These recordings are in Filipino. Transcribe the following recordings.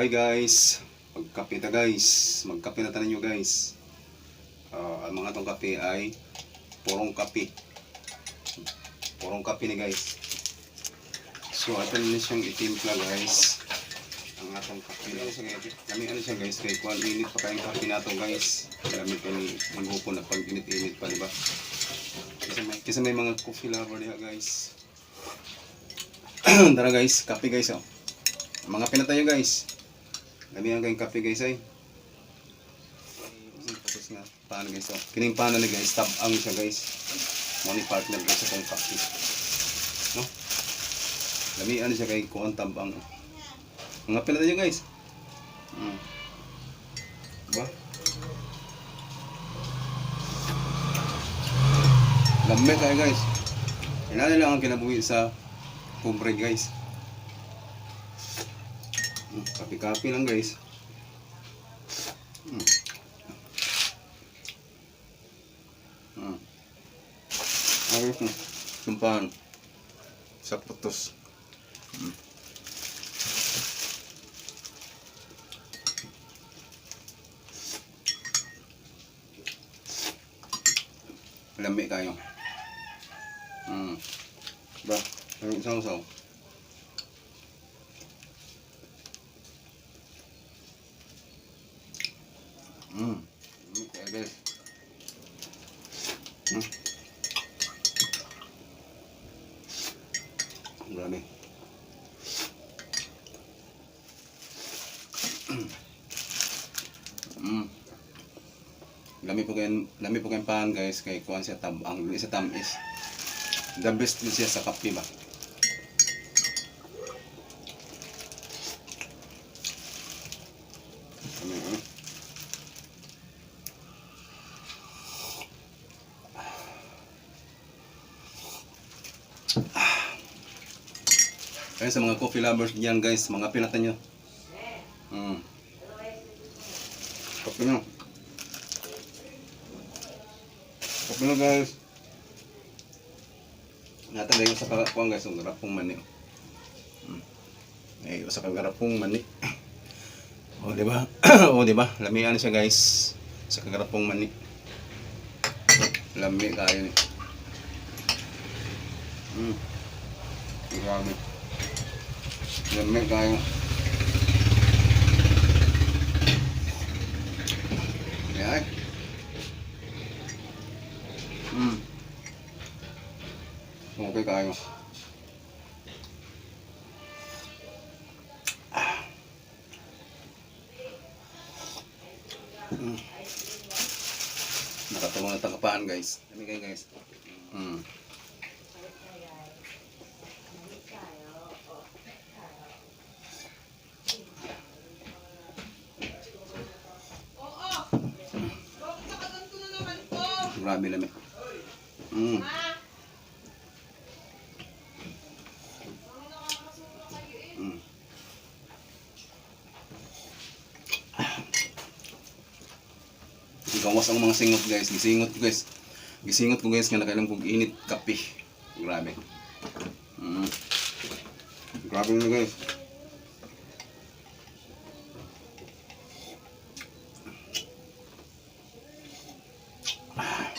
Hi guys, magkape na guys. Magkape na tayo nyo guys. Ah, ang mga tong kape ay purong kape. Purong kape ni guys. So ato na siyang itimpla guys. Ang atong kape na siya guys. Kami ano siya guys, kay kuan init pa kayong kape na to guys. Kami kami manggupo na pag init-init pa, di ba? Kasi may, kasi may mga coffee lover diha guys. Tara guys, kape guys oh. Mga pinatayo guys. Dami ang kayong kape guys ay. Tapos nga, paano guys oh. Kining paano na guys, tab ang siya guys. Money partner guys sa kong kape. No? Dami ano siya kay kuan tab ang. Mga pinatayo guys. Hmm. Ba? Lamig kayo guys. Inano lang ang kinabuhi sa pobre guys. Hmm, Kapi-kapi lang guys. Hmm. Hmm. Ayos na. Sumpahan. Sa putos. Hmm. Lami kayo. Hmm. Ba, ang isang Lami kayo guys. Hmm. Grabe. Mm. Lami po kayo, lami po kayong pan guys kay kuan siya tab ang isa tam is the best din siya sa kape ba. Kaya sa mga coffee lovers diyan guys, mga pinatan nyo. Mm. Kape nyo. Kape na guys. Nata na yung sa kakapuan guys, ang garapong mani. Mm. Eh, sa kagarapong mani. O, di ba? o, di ba? Lamian siya guys. Sa kagarapong mani. Lami kayo ni. Mm. Grabe. Lami kayo. Yan. Hmm. Okay kayo. Hmm. Nakatulong na tangkapaan guys. Kayo guys. Hmm. Grabe naman. Mm. Mm. Gawas ang mga singot guys. Gisingot guys. Gisingot ko guys nga nakailang kong init kape. Grabe. Mm. Grabe na guys. Ay.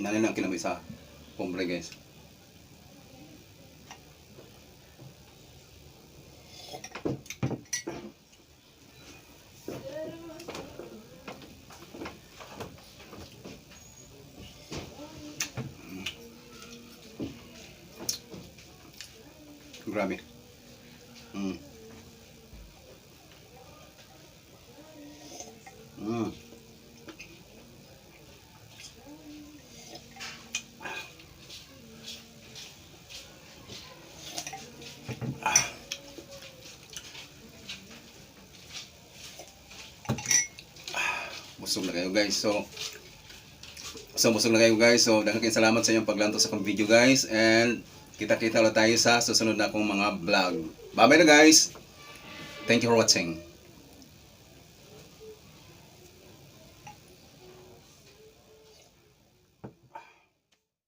Inalin lang kinabi sa pombre guys. Grabe. Mm. Mm. Busog na kayo guys. So, so busog na kayo guys. So, dahil salamat sa inyong paglanto sa akong video guys. And kita-kita ulit tayo sa susunod na akong mga vlog. Bye-bye na guys. Thank you for watching.